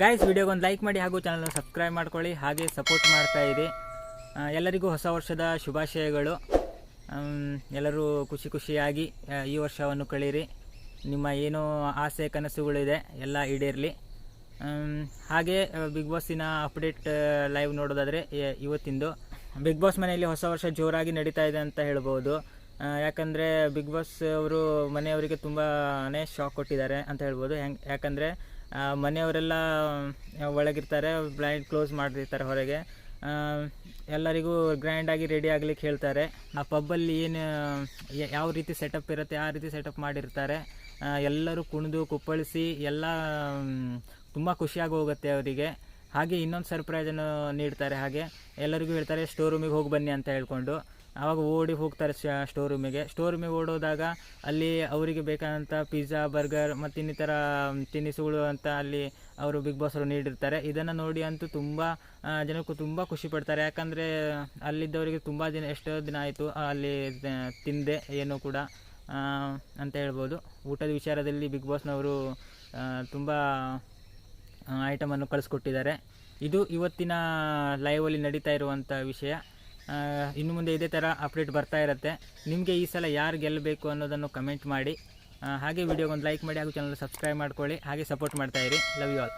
Guys ವಿಡಿಯೋಗೆ ಒಂದು like ಮಾಡಿ ಹಾಗೂ ಚಾನಲ್ನ ಸಬ್ಸ್ಕ್ರೈಬ್ ಮಾಡ್ಕೊಳ್ಳಿ, ಹಾಗೆ ಸಪೋರ್ಟ್ ಮಾಡ್ತಾ ಇರಿ. ಎಲ್ಲರಿಗೂ ಹೊಸ ವರ್ಷದ ಶುಭಾಶಯಗಳು. ಎಲ್ಲರೂ ಖುಷಿ ಖುಷಿಯಾಗಿ ಈ ವರ್ಷವನ್ನು ಕಳೀರಿ. ನಿಮ್ಮ ಏನು ಆಸೆ ಕನಸುಗಳಿದೆ ಎಲ್ಲ ಈಡೇರಲಿ. ಹಾಗೆ ಬಿಗ್ ಬಾಸಿನ ಅಪ್ಡೇಟ್ ಲೈವ್ ನೋಡೋದಾದರೆ ಇವತ್ತಿಂದು. ಬಿಗ್ ಬಾಸ್ ಮನೆಯಲ್ಲಿ ಹೊಸ ವರ್ಷ ಜೋರಾಗಿ ನಡೀತಾ ಇದೆ ಅಂತ ಹೇಳ್ಬೋದು. ಯಾಕಂದರೆ ಬಿಗ್ ಬಾಸ್ ಅವರು ಮನೆಯವರಿಗೆ ತುಂಬಾ ಶಾಕ್ ಕೊಟ್ಟಿದ್ದಾರೆ ಅಂತ ಹೇಳ್ಬೋದು. ಹೆಂಗೆ, ಯಾಕಂದರೆ ಮನೆಯವರೆಲ್ಲ ಒಳಗಿರ್ತಾರೆ ಬ್ಲೈಂಡ್ ಕ್ಲೋಸ್ ಮಾಡಿರ್ತಾರೆ ಹೊರಗೆ. ಎಲ್ಲರಿಗೂ ಗ್ರ್ಯಾಂಡಾಗಿ ರೆಡಿ ಆಗ್ಲಿಕ್ಕೆ ಹೇಳ್ತಾರೆ. ಆ ಪಬ್ಬಲ್ಲಿ ಏನು ಯಾವ ರೀತಿ ಸೆಟಪ್ ಇರುತ್ತೆ, ಆ ರೀತಿ ಸೆಟಪ್ ಮಾಡಿರ್ತಾರೆ. ಎಲ್ಲರೂ ಕುಣಿದು, ಕುಪ್ಪಳಿಸಿ, ಎಲ್ಲ ತುಂಬ ಖುಷಿಯಾಗಿ ಹೋಗುತ್ತೆ ಅವರಿಗೆ. ಹಾಗೆ ಇನ್ನೊಂದು ಸರ್ಪ್ರೈಸನ್ನು ನೀಡ್ತಾರೆ. ಹಾಗೆ ಎಲ್ಲರಿಗೂ ಹೇಳ್ತಾರೆ ಸ್ಟೋರ್ ರೂಮಿಗೆ ಹೋಗಿ ಬನ್ನಿ ಅಂತ ಹೇಳ್ಕೊಂಡು. ಆವಾಗ ಓಡಿ ಹೋಗ್ತಾರೆ ಸ್ಟೋರ್ ರೂಮಿಗೆ ಸ್ಟೋರ್ ರೂಮಿಗೆ ಓಡೋದಾಗ ಅಲ್ಲಿ ಅವರಿಗೆ ಬೇಕಾದಂಥ ಪಿಜ್ಜಾ ಬರ್ಗರ್ ಮತ್ತು ಇನ್ನಿತರ ತಿನಿಸುಗಳು ಅಂತ ಅಲ್ಲಿ ಅವರು ಬಿಗ್ ಬಾಸ್ ಅವರು ನೀಡಿರ್ತಾರೆ. ಇದನ್ನು ನೋಡಿ ಅಂತೂ ತುಂಬ ಜನಕ್ಕೂ ತುಂಬ ಖುಷಿ ಪಡ್ತಾರೆ. ಯಾಕಂದರೆ ಅಲ್ಲಿದ್ದವರಿಗೆ ತುಂಬ ದಿನ, ಎಷ್ಟೋ ದಿನ ಆಯಿತು ಅಲ್ಲಿ ತಿಂದೆ ಏನು ಕೂಡ ಅಂತ ಹೇಳ್ಬೋದು. ಊಟದ ವಿಚಾರದಲ್ಲಿ ಬಿಗ್ ಬಾಸ್ನವರು ತುಂಬ ಐಟಮನ್ನು ಕಳಿಸ್ಕೊಟ್ಟಿದ್ದಾರೆ. ಇದು ಇವತ್ತಿನ ಲೈವಲ್ಲಿ ನಡೀತಾ ಇರುವಂಥ ವಿಷಯ. ಇನ್ನು ಮುಂದೆ ಇದೇ ಥರ ಅಪ್ಡೇಟ್ ಬರ್ತಾ ಇರುತ್ತೆ. ನಿಮಗೆ ಈ ಸಲ ಯಾರು ಗೆಲ್ಲಬೇಕು ಅನ್ನೋದನ್ನು ಕಮೆಂಟ್ ಮಾಡಿ. ಹಾಗೆ ವಿಡಿಯೋಗೊಂದು ಲೈಕ್ ಮಾಡಿ ಹಾಗೂ ಚಾನಲ್ ಸಬ್ಸ್ಕ್ರೈಬ್ ಮಾಡ್ಕೊಳ್ಳಿ. ಹಾಗೆ ಸಪೋರ್ಟ್ ಮಾಡ್ತಾಯಿರಿ ಲವ್ ಯು ಆಲ್